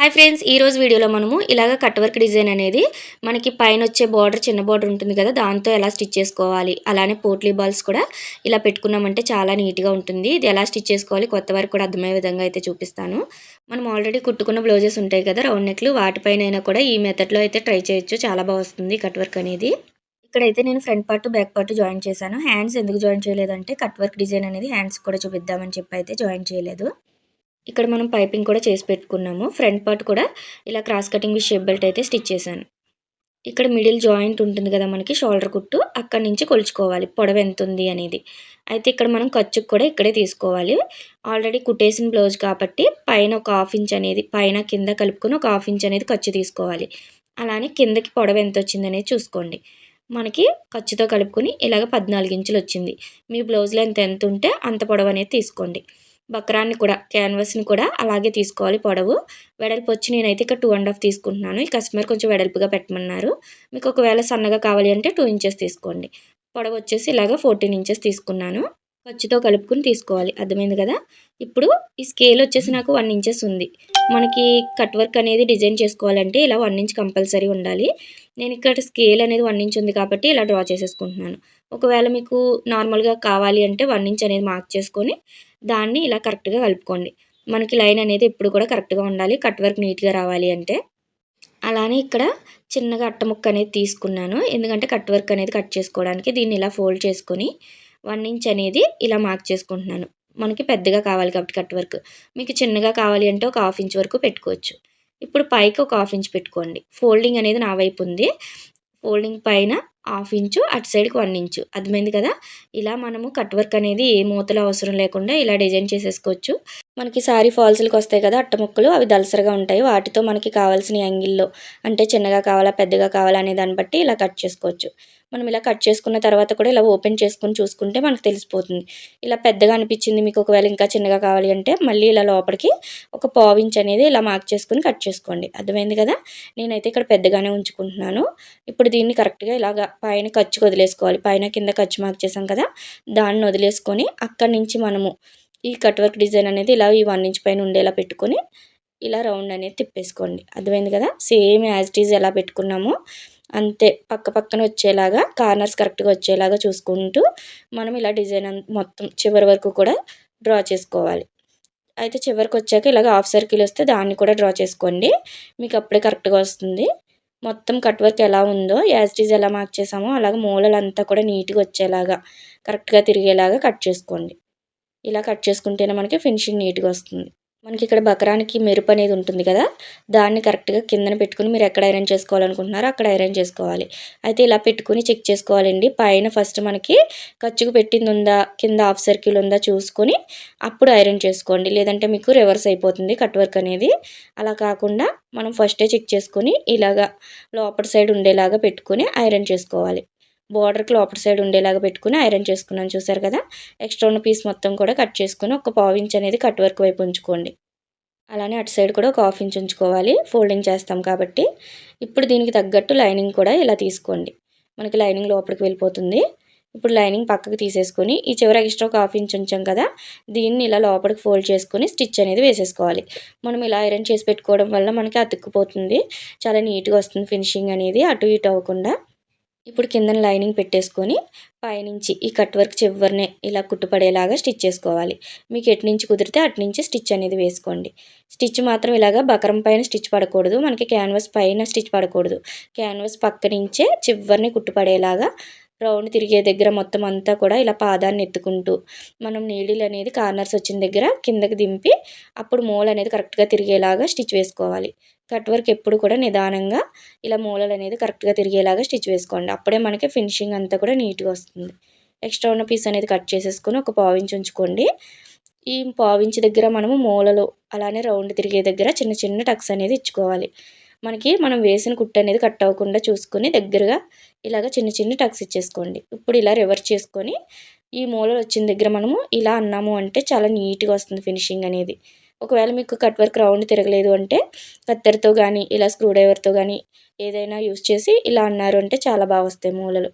Hi friends ఈరోజు వీడియోలో మనము ఇలాగ కట్ వర్క్ డిజైన్ అనేది మనకి పైన వచ్చే బార్డర్ చిన్న బార్డర్ ఉంటుంది కదా దాంతో ఎలా స్టిచ్ చేసుకోవాలి? అలానే పోట్లీ బాల్స్ కూడా ఇలా పెట్టుకున్నామంటే చాలా నీట్గా ఉంటుంది. ఇది ఎలా స్టిచ్ చేసుకోవాలి? కొత్త వరకు కూడా అర్థమయ్యే విధంగా అయితే చూపిస్తాను. మనం ఆల్రెడీ కుట్టుకున్న బ్లౌజెస్ ఉంటాయి కదా రౌండ్ నెక్లు వాటిపైన అయినా కూడా ఈ మెథడ్లో అయితే ట్రై చేయొచ్చు. చాలా బాగా వస్తుంది కట్ వర్క్ అనేది. ఇక్కడైతే నేను front part back part join చేశాను. హ్యాండ్స్ ఎందుకు జాయిన్ చేయలేదంటే కట్ వర్క్ డిజైన్ అనేది హ్యాండ్స్ కూడా చూపిద్దామని చెప్పి అయితే జాయిన్ చేయలేదు. ఇక్కడ మనం పైపింగ్ కూడా చేసి పెట్టుకున్నాము. ఫ్రంట్ పార్ట్ కూడా ఇలా cross cutting with shape belt అయితే స్టిచ్ చేశాను. ఇక్కడ మిడిల్ జాయింట్ ఉంటుంది కదా మనకి షోల్డర్ కుట్టు. అక్కడి నుంచి కొలుచుకోవాలి పొడవ ఎంత ఉంది అనేది. అయితే ఇక్కడ మనం ఖర్చుకు కూడా ఇక్కడే తీసుకోవాలి. ఆల్రెడీ కుట్టేసిన బ్లౌజ్ కాబట్టి పైన ఒక హాఫ్ ఇంచ్ అనేది పైన కింద కలుపుకొని ఒక హాఫ్ ఇంచ్ అనేది ఖర్చు తీసుకోవాలి. అలానే కిందకి పొడవ ఎంత వచ్చింది అనేది చూసుకోండి. మనకి ఖర్చుతో కలుపుకొని ఇలాగ పద్నాలుగు ఇంచులు వచ్చింది. మీ బ్లౌజ్లో ఎంత ఎంత ఉంటే అంత పొడవు అనేది తీసుకోండి. బక్రాన్ని కూడా క్యాన్వాస్ని కూడా అలాగే తీసుకోవాలి పొడవు. వెడల్పు వచ్చి నేనైతే ఇక్కడ టూ అండ్ హాఫ్ తీసుకుంటున్నాను. ఈ కస్టమర్ కొంచెం వెడల్పుగా పెట్టమన్నారు. మీకు ఒకవేళ సన్నగా కావాలి అంటే టూ ఇంచెస్ తీసుకోండి. పొడవు వచ్చేసి ఇలాగ ఫోర్టీన్ ఇంచెస్ తీసుకున్నాను. ఖర్చుతో కలుపుకుని తీసుకోవాలి. అర్థమైంది కదా? ఇప్పుడు ఈ స్కేల్ వచ్చేసి నాకు వన్ ఇంచెస్ ఉంది. మనకి కట్ వర్క్ అనేది డిజైన్ చేసుకోవాలంటే ఇలా వన్ ఇంచ్ కంపల్సరీ ఉండాలి. నేను ఇక్కడ స్కేల్ అనేది వన్ ఇంచ్ ఉంది కాబట్టి ఇలా డ్రా చేసేసుకుంటున్నాను. ఒకవేళ మీకు నార్మల్గా కావాలి అంటే వన్ ఇంచ్ అనేది మార్క్ చేసుకొని దాన్ని ఇలా కరెక్ట్గా కలుపుకోండి. మనకి లైన్ అనేది ఎప్పుడు కూడా కరెక్ట్గా ఉండాలి. కట్ వర్క్ నీట్గా రావాలి అంటే. అలానే ఇక్కడ చిన్నగా అట్ట ముక్క అనేది తీసుకున్నాను. ఎందుకంటే కట్ వర్క్ అనేది కట్ చేసుకోవడానికి దీన్ని ఇలా ఫోల్డ్ చేసుకొని వన్ ఇంచ్ అనేది ఇలా మార్క్ చేసుకుంటున్నాను. మనకి పెద్దగా కావాలి కాబట్టి కట్ వర్క్. మీకు చిన్నగా కావాలి అంటే ఒక హాఫ్ ఇంచ్ వరకు పెట్టుకోవచ్చు. ఇప్పుడు పైకి ఒక హాఫ్ ఇంచ్ పెట్టుకోండి. ఫోల్డింగ్ అనేది నా వైపు ఉంది. ఫోల్డింగ్ పైన హాఫ్ ఇంచు అటు సైడ్కి వన్ ఇంచు. అర్థమైంది కదా? ఇలా మనము కట్ వర్క్ అనేది ఏ మూతలు అవసరం లేకుండా ఇలా డిజైన్ చేసేసుకోవచ్చు. మనకి సారీ ఫాల్స్లకు వస్తాయి కదా అట్ట ముక్కలు అవి దలసరగా ఉంటాయి. వాటితో మనకి కావాల్సిన యాంగిల్లో అంటే చిన్నగా కావాలా పెద్దగా కావాలా అనే దాన్ని బట్టి ఇలా కట్ చేసుకోవచ్చు. మనం ఇలా కట్ చేసుకున్న తర్వాత కూడా ఇలా ఓపెన్ చేసుకుని చూసుకుంటే మనకు తెలిసిపోతుంది. ఇలా పెద్దగా అనిపించింది మీకు ఒకవేళ ఇంకా చిన్నగా కావాలి అంటే మళ్ళీ ఇలా లోపలికి ఒక పావించ్ అనేది ఇలా మార్క్ చేసుకుని కట్ చేసుకోండి. అర్థమైంది కదా? నేనైతే ఇక్కడ పెద్దగానే ఉంచుకుంటున్నాను. ఇప్పుడు దీన్ని కరెక్ట్గా ఇలాగా పైన ఖర్చు వదిలేసుకోవాలి. పైన కింద ఖర్చు మార్క్ చేసాం కదా? దాన్ని వదిలేసుకొని అక్కడి నుంచి మనము ఈ కట్ వర్క్ డిజైన్ అనేది ఇలా ఈ వన్ ఇంచ్ పైన ఉండేలా పెట్టుకొని ఇలా రౌండ్ అనేది తిప్పేసుకోండి. అర్థమైంది కదా? సేమ్ యాజ్ ఇట్ ఈజ్ ఎలా పెట్టుకున్నామో అంతే పక్క పక్కన వచ్చేలాగా కార్నర్స్ కరెక్ట్గా వచ్చేలాగా చూసుకుంటూ మనం ఇలా డిజైన్ మొత్తం చివరి వరకు కూడా డ్రా చేసుకోవాలి. అయితే చివరికి వచ్చాక ఇలాగ హాఫ్ సర్కిల్ వస్తే దాన్ని కూడా డ్రా చేసుకోండి. మీకు అప్పుడే కరెక్ట్గా వస్తుంది. మొత్తం కట్ వర్క్ ఎలా ఉందో యాజ్ ఈజ్ ఎలా మార్క్ చేసామో అలాగే మూలలంతా కూడా నీట్గా వచ్చేలాగా కరెక్ట్గా తిరిగేలాగా కట్ చేసుకోండి. ఇలా కట్ చేసుకుంటేనే మనకి ఫినిషింగ్ నీట్గా వస్తుంది. మనకి ఇక్కడ బకరానికి మెరుపు అనేది ఉంటుంది కదా దాన్ని కరెక్ట్గా కిందన పెట్టుకుని మీరు ఎక్కడ ఐరన్ చేసుకోవాలనుకుంటున్నారో అక్కడ ఐరన్ చేసుకోవాలి. అయితే ఇలా పెట్టుకుని చెక్ చేసుకోవాలండి. పైన ఫస్ట్ మనకి ఖర్చుకు పెట్టింది ఉందా కింద హాఫ్ సర్కిల్ ఉందా చూసుకొని అప్పుడు ఐరన్ చేసుకోండి. లేదంటే మీకు రివర్స్ అయిపోతుంది కట్ వర్క్ అనేది. అలా కాకుండా మనం ఫస్టే చెక్ చేసుకొని ఇలాగా లోపల సైడ్ ఉండేలాగా పెట్టుకొని ఐరన్ చేసుకోవాలి. బార్డర్కి లోపల సైడ్ ఉండేలాగా పెట్టుకుని ఐరన్ చేసుకున్నాను చూసారు కదా? ఎక్స్ట్రా ఉన్న పీస్ మొత్తం కూడా కట్ చేసుకుని ఒక పావు ఇంచ్ అనేది కట్ వర్క్ వైపు ఉంచుకోండి. అలానే అటు సైడ్ కూడా ఒక హాఫ్ ఇంచ్ ఉంచుకోవాలి ఫోల్డింగ్ చేస్తాం కాబట్టి. ఇప్పుడు దీనికి తగ్గట్టు లైనింగ్ కూడా ఇలా తీసుకోండి. మనకి లైనింగ్ లోపలికి వెళ్ళిపోతుంది. ఇప్పుడు లైనింగ్ పక్కకు తీసేసుకొని ఈ చివర ఎక్స్ట్రా ఒక హాఫ్ ఇంచ్ ఉంచాం కదా? దీన్ని ఇలా లోపలికి ఫోల్డ్ చేసుకొని స్టిచ్ అనేది వేసేసుకోవాలి. మనం ఇలా ఐరన్ చేసి పెట్టుకోవడం వల్ల మనకి అతుక్కుపోతుంది. చాలా నీట్గా వస్తుంది ఫినిషింగ్ అనేది అటు ఇటు అవ్వకుండా. ఇప్పుడు కిందన లైనింగ్ పెట్టేసుకొని పైనుంచి ఈ కట్ వర్క్ చివరినే ఇలా కుట్టుపడేలాగా స్టిచ్ చేసుకోవాలి. మీకు ఎటు నుంచి కుదిరితే అటు నుంచి స్టిచ్ అనేది వేసుకోండి. స్టిచ్ మాత్రం ఇలాగా బకరం పైన స్టిచ్ పడకూడదు. మనకి క్యాన్వాస్ పైన స్టిచ్ పడకూడదు. క్యాన్వాస్ పక్క నుంచే చివరిని కుట్టుపడేలాగా రౌండ్ తిరిగే దగ్గర మొత్తం అంతా కూడా ఇలా పాదాన్ని ఎత్తుకుంటూ మనం నీడిల్ అనేది కార్నర్స్ వచ్చిన దగ్గర కిందకి దింపి అప్పుడు మూల అనేది కరెక్ట్గా తిరిగేలాగా స్టిచ్ వేసుకోవాలి. కట్ వర్క్ ఎప్పుడు కూడా నిదానంగా ఇలా మూలలు అనేది కరెక్ట్గా తిరిగేలాగా స్టిచ్ వేసుకోండి. అప్పుడే మనకి ఫినిషింగ్ అంతా కూడా నీట్గా వస్తుంది. ఎక్స్ట్రా ఉన్న పీస్ అనేది కట్ చేసేసుకొని ఒక పావించి ఉంచుకోండి. ఈ పావించి దగ్గర మనము మూలలు అలానే రౌండ్ తిరిగే దగ్గర చిన్న చిన్న టక్స్ అనేది ఇచ్చుకోవాలి. మనకి మనం వేసిన కుట్టు అనేది కట్ అవ్వకుండా చూసుకొని దగ్గరగా ఇలాగ చిన్న చిన్న టక్స్ ఇచ్చేసుకోండి. ఇప్పుడు ఇలా రివర్స్ చేసుకొని ఈ మూలలు వచ్చిన దగ్గర మనము ఇలా అన్నాము అంటే చాలా నీట్గా వస్తుంది ఫినిషింగ్ అనేది. ఒకవేళ మీకు కట్ వర్క్ రౌండ్ తిరగలేదు అంటే కత్తెరతో కానీ ఇలా స్క్రూ డ్రైవర్తో కానీ ఏదైనా యూస్ చేసి ఇలా అన్నారు అంటే చాలా బాగా వస్తాయి మూలలు.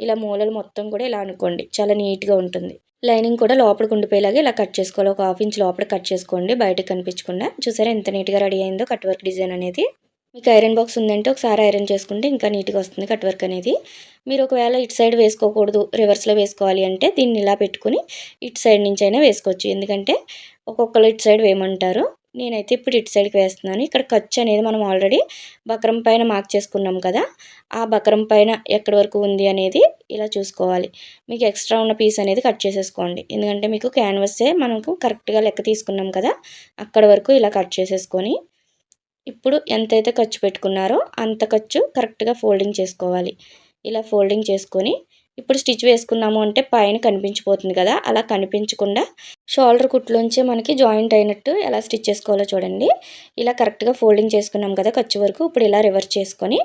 ఇలా మూలలు మొత్తం కూడా ఇలా అనుకోండి. చాలా నీట్గా ఉంటుంది. లైనింగ్ కూడా లోపలికి ఉండిపోయేలాగా ఇలా కట్ చేసుకోవాలి. ఒక హాఫ్ ఇంచ్ లోపల కట్ చేసుకోండి. బయటకు కనిపించకుండా. చూసారా ఎంత నీట్గా రెడీ అయిందో కట్ వర్క్ డిజైన్ అనేది. మీకు ఐరన్ బాక్స్ ఉందంటే ఒకసారి ఐరన్ చేసుకుంటే ఇంకా నీట్గా వస్తుంది కట్ వర్క్ అనేది. మీరు ఒకవేళ ఇటు సైడ్ వేసుకోకూడదు. రివర్స్లో వేసుకోవాలి అంటే దీన్ని ఇలా పెట్టుకుని ఇటు సైడ్ నుంచి అయినా వేసుకోవచ్చు. ఎందుకంటే ఒక్కొక్కరు ఇటు సైడ్ వేయమంటారు. నేనైతే ఇప్పుడు ఇటు సైడ్కి వేస్తున్నాను. ఇక్కడ ఖర్చు అనేది మనం ఆల్రెడీ బక్రం పైన మార్క్ చేసుకున్నాం కదా ఆ బక్రం పైన ఎక్కడి వరకు ఉంది అనేది ఇలా చూసుకోవాలి. మీకు ఎక్స్ట్రా ఉన్న పీస్ అనేది కట్ చేసేసుకోండి. ఎందుకంటే మీకు క్యాన్వస్సే మనకు కరెక్ట్గా లెక్క తీసుకున్నాం కదా అక్కడ వరకు ఇలా కట్ చేసేసుకొని ఇప్పుడు ఎంతైతే ఖర్చు పెట్టుకున్నారో అంత ఖర్చు కరెక్ట్గా ఫోల్డింగ్ చేసుకోవాలి. ఇలా ఫోల్డింగ్ చేసుకొని ఇప్పుడు స్టిచ్ వేసుకున్నాము అంటే పైన కనిపించిపోతుంది కదా అలా కనిపించకుండా షోల్డర్ కుట్లోంచే మనకి జాయింట్ అయినట్టు ఎలా స్టిచ్ చేసుకోవాలో చూడండి. ఇలా కరెక్ట్గా ఫోల్డింగ్ చేసుకున్నాం కదా ఖర్చు వరకు ఇప్పుడు ఇలా రివర్స్ చేసుకొని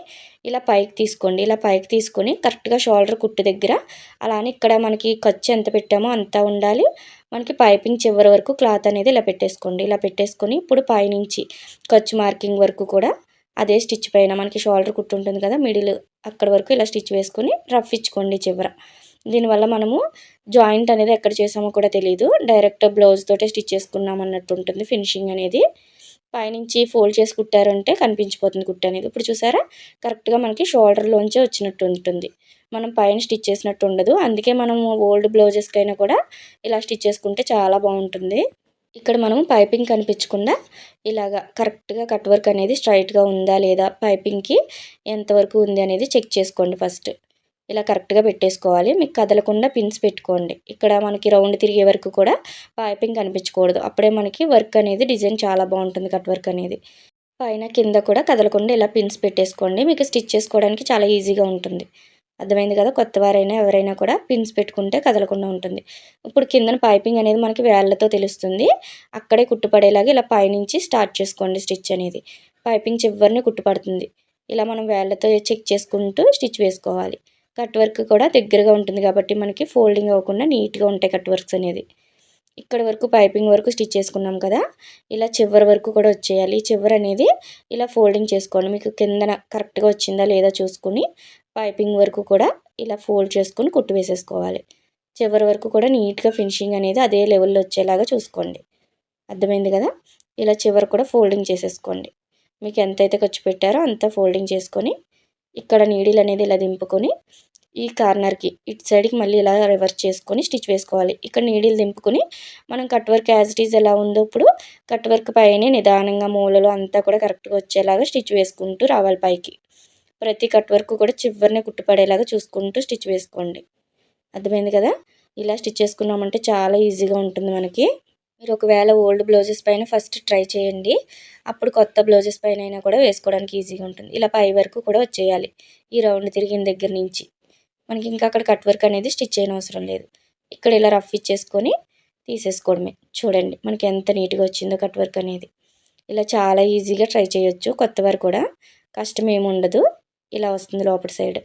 ఇలా పైకి తీసుకోండి ఇలా పైకి తీసుకొని కరెక్ట్గా షోల్డర్ కుట్టు దగ్గర అలానే ఇక్కడ మనకి ఖర్చు ఎంత పెట్టామో అంత ఉండాలి. మనకి పైపింగ్ చివరి వరకు క్లాత్ అనేది ఇలా పెట్టేసుకోండి ఇలా పెట్టేసుకొని ఇప్పుడు పైనుంచి ఖర్చు మార్కింగ్ వరకు కూడా అదే స్టిచ్ పైన మనకి షోల్డర్ కుట్టు ఉంటుంది కదా మిడిల్ అక్కడ వరకు ఇలా స్టిచ్ వేసుకొని రఫ్ ఇచ్చుకోండి చివర. దీనివల్ల మనము జాయింట్ అనేది ఎక్కడ చేసామో కూడా తెలియదు డైరెక్ట్ బ్లౌజ్ తోటే స్టిచ్ చేసుకున్నాం అన్నట్టు ఉంటుంది ఫినిషింగ్ అనేది. పైనుంచి ఫోల్డ్ చేసి కుట్టారంటే కనిపించిపోతుంది కుట్టు అనేది. ఇప్పుడు చూసారా? కరెక్ట్గా మనకి షోల్డర్లోంచే వచ్చినట్టు ఉంటుంది. మనం పైన స్టిచ్ చేసినట్టు ఉండదు. అందుకే మనం ఓల్డ్ బ్లౌజెస్కైనా కూడా ఇలా స్టిచ్ చేసుకుంటే చాలా బాగుంటుంది. ఇక్కడ మనం పైపింగ్ కనిపించకుండా ఇలాగా కరెక్ట్గా కట్ వర్క్ అనేది స్ట్రైట్గా ఉందా లేదా పైపింగ్కి ఎంతవరకు ఉంది అనేది చెక్ చేసుకోండి ఫస్ట్ ఇలా కరెక్ట్గా పెట్టేసుకోవాలి. మీకు కదలకుండా పిన్స్ పెట్టుకోండి. ఇక్కడ మనకి రౌండ్ తిరిగే వరకు కూడా పైపింగ్ కనిపించకూడదు. అప్పుడే మనకి వర్క్ అనేది డిజైన్ చాలా బాగుంటుంది కట్ వర్క్ అనేది. పైన కింద కూడా కదలకుండా ఇలా పిన్స్ పెట్టేసుకోండి. మీకు స్టిచ్ చేసుకోవడానికి చాలా ఈజీగా ఉంటుంది. అర్థమైంది కదా? కొత్త వారైనా ఎవరైనా కూడా పిన్స్ పెట్టుకుంటే కదలకుండా ఉంటుంది. ఇప్పుడు కిందన పైపింగ్ అనేది మనకి వేళ్ళతో తెలుస్తుంది. అక్కడే కుట్టుపడేలాగా ఇలా పైనుంచి స్టార్ట్ చేసుకోండి స్టిచ్ అనేది. పైపింగ్ చివరిని కుట్టుపడుతుంది. ఇలా మనం వేళ్ళతో చెక్ చేసుకుంటూ స్టిచ్ వేసుకోవాలి. కట్ వర్క్ కూడా దగ్గరగా ఉంటుంది కాబట్టి మనకి ఫోల్డింగ్ అవ్వకుండా నీట్గా ఉంటాయి కట్ వర్క్స్ అనేది. ఇక్కడ వరకు పైపింగ్ వరకు స్టిచ్ చేసుకున్నాం కదా? ఇలా చివరి వరకు కూడా వచ్చేయాలి. చివరి అనేది ఇలా ఫోల్డింగ్ చేసుకోండి. మీకు కిందన కరెక్ట్గా వచ్చిందా లేదా చూసుకుని పైపింగ్ వరకు కూడా ఇలా ఫోల్డ్ చేసుకొని కుట్టు వేసేసుకోవాలి. చివరి వరకు కూడా నీట్గా ఫినిషింగ్ అనేది అదే లెవెల్లో వచ్చేలాగా చూసుకోండి. అర్థమైంది కదా? ఇలా చివరి కూడా ఫోల్డింగ్ చేసేసుకోండి. మీకు ఎంతైతే ఖర్చు పెట్టారో అంత ఫోల్డింగ్ చేసుకొని ఇక్కడ నీడిల్ అనేది ఇలా దింపుకొని ఈ కార్నర్కి ఇటు సైడ్కి మళ్ళీ ఇలా రివర్స్ చేసుకొని స్టిచ్ వేసుకోవాలి. ఇక్కడ నీడిల్ దింపుకొని మనం cut work as it is ఎలా ఉందో ఇప్పుడు కట్ వర్క్ పైన నిదానంగా మూలలు అంతా కూడా కరెక్ట్గా వచ్చేలాగా స్టిచ్ వేసుకుంటూ రావాలి పైకి. ప్రతి కట్ వర్క్ కూడా చివరిని కుట్టుపడేలాగా చూసుకుంటూ స్టిచ్ వేసుకోండి. అర్థమైంది కదా? ఇలా స్టిచ్ చేసుకున్నామంటే చాలా ఈజీగా ఉంటుంది మనకి. మీరు ఒకవేళ ఓల్డ్ బ్లౌజెస్ పైన ఫస్ట్ ట్రై చేయండి. అప్పుడు కొత్త బ్లౌజెస్ పైన అయినా కూడా వేసుకోవడానికి ఈజీగా ఉంటుంది. ఇలా పై వరకు కూడా వచ్చేయాలి. ఈ రౌండ్ తిరిగిన దగ్గర నుంచి. మనకి ఇంకా అక్కడ కట్ వర్క్ అనేది స్టిచ్ చేయని అవసరం లేదు. ఇక్కడ ఇలా రఫ్ ఇచ్చేసుకొని తీసేసుకోవడమే. చూడండి మనకి ఎంత నీట్గా వచ్చిందో కట్ వర్క్ అనేది. ఇలా చాలా ఈజీగా ట్రై చేయొచ్చు కొత్త వారు కూడా. కష్టం ఏమి ఉండదు ఇలా వస్తుంది లోపల సైడ్.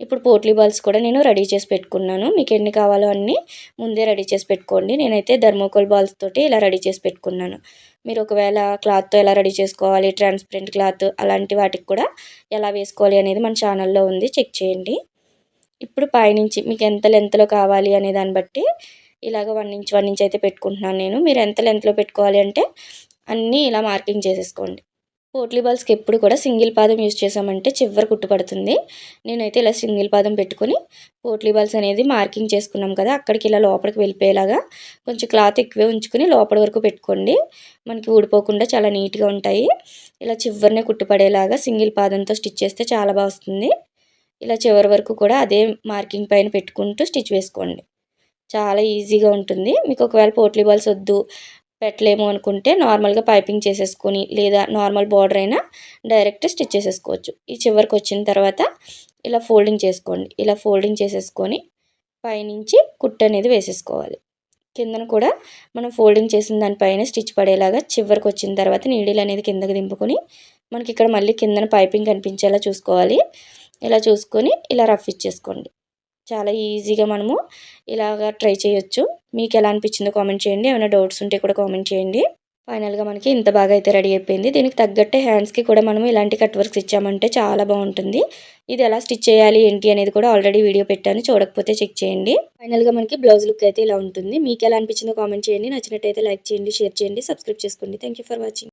ఇప్పుడు పోట్లీ బాల్స్ కూడా నేను రెడీ చేసి పెట్టుకున్నాను. మీకు ఎన్ని కావాలో అన్నీ ముందే రెడీ చేసి పెట్టుకోండి. నేనైతే ధర్మోకోల్ బాల్స్ తోటి ఇలా రెడీ చేసి పెట్టుకున్నాను. మీరు ఒకవేళ క్లాత్తో ఎలా రెడీ చేసుకోవాలి ట్రాన్స్పరెంట్ క్లాత్ అలాంటి వాటికి కూడా ఎలా వేసుకోవాలి అనేది మన ఛానల్లో ఉంది. చెక్ చేయండి. ఇప్పుడు పైనుంచి మీకు ఎంత లెంత్లో కావాలి అనే దాన్ని బట్టి ఇలాగ వన్ ఇంచ్ వన్ ఇంచ్ అయితే పెట్టుకుంటున్నాను నేను. మీరు ఎంత లెంత్లో పెట్టుకోవాలి అంటే అన్నీ ఇలా మార్కింగ్ చేసేసుకోండి. పోట్లీ బాల్స్కి ఎప్పుడు కూడా సింగిల్ పాదం యూజ్ చేసామంటే చివరి కుట్టుపడుతుంది నేనైతే ఇలా సింగిల్ పాదం పెట్టుకొని పోట్లీ బాల్స్ అనేది మార్కింగ్ చేసుకున్నాం కదా అక్కడికి ఇలా లోపలికి వెళ్ళిపోయేలాగా కొంచెం క్లాత్ ఎక్కువే ఉంచుకుని లోపల వరకు పెట్టుకోండి. మనకి ఊడిపోకుండా చాలా నీట్గా ఉంటాయి. ఇలా చివరినే కుట్టుపడేలాగా సింగిల్ పాదంతో స్టిచ్ చేస్తే చాలా బాగా వస్తుంది. ఇలా చివరి వరకు కూడా అదే మార్కింగ్ పైన పెట్టుకుంటూ స్టిచ్ వేసుకోండి. చాలా ఈజీగా ఉంటుంది. మీకు ఒకవేళ పోట్లీ బాల్స్ వద్దు పెట్టలేము అనుకుంటే నార్మల్గా పైపింగ్ చేసేసుకొని లేదా నార్మల్ బార్డర్ అయినా డైరెక్ట్ స్టిచ్ చేసేసుకోవచ్చు. ఈ చివరికి వచ్చిన తర్వాత ఇలా ఫోల్డింగ్ చేసుకోండి. ఇలా ఫోల్డింగ్ చేసేసుకొని పైనుంచి కుట్టు అనేది వేసేసుకోవాలి. కిందన కూడా మనం ఫోల్డింగ్ చేసిన దానిపైన స్టిచ్ పడేలాగా చివరికి వచ్చిన తర్వాత నీడిల్ అనేది కిందకి దింపుకొని మనకి ఇక్కడ మళ్ళీ కిందన పైపింగ్ కనిపించేలా చూసుకోవాలి. ఇలా చూసుకొని ఇలా రఫ్ ఇచ్చేసుకోండి. చాలా ఈజీగా మనము ఇలాగా ట్రై చేయొచ్చు. మీకు ఎలా అనిపించిందో కామెంట్ చేయండి. ఏమైనా డౌట్స్ ఉంటే కూడా కామెంట్ చేయండి. ఫైనల్గా మనకి ఇంత బాగా అయితే రెడీ అయిపోయింది. దీనికి తగ్గట్టే హ్యాండ్స్కి కూడా మనం ఇలాంటి కట్ వర్క్స్ ఇచ్చామంటే చాలా బాగుంటుంది. ఇది ఎలా స్టిచ్ చేయాలి ఏంటి అనేది కూడా ఆల్రెడీ వీడియో పెట్టాను. చూడకపోతే చెక్ చేయండి. ఫైనల్గా మనకి బ్లౌజ్ లుక్ అయితే ఇలా ఉంటుంది. మీకు ఎలా అనిపించిందో కామెంట్ చేయండి. నచ్చినట్టయితే లైక్ చేయండి షేర్ చేయండి సబ్స్క్రైబ్ చేసుకోండి. Thank for watching.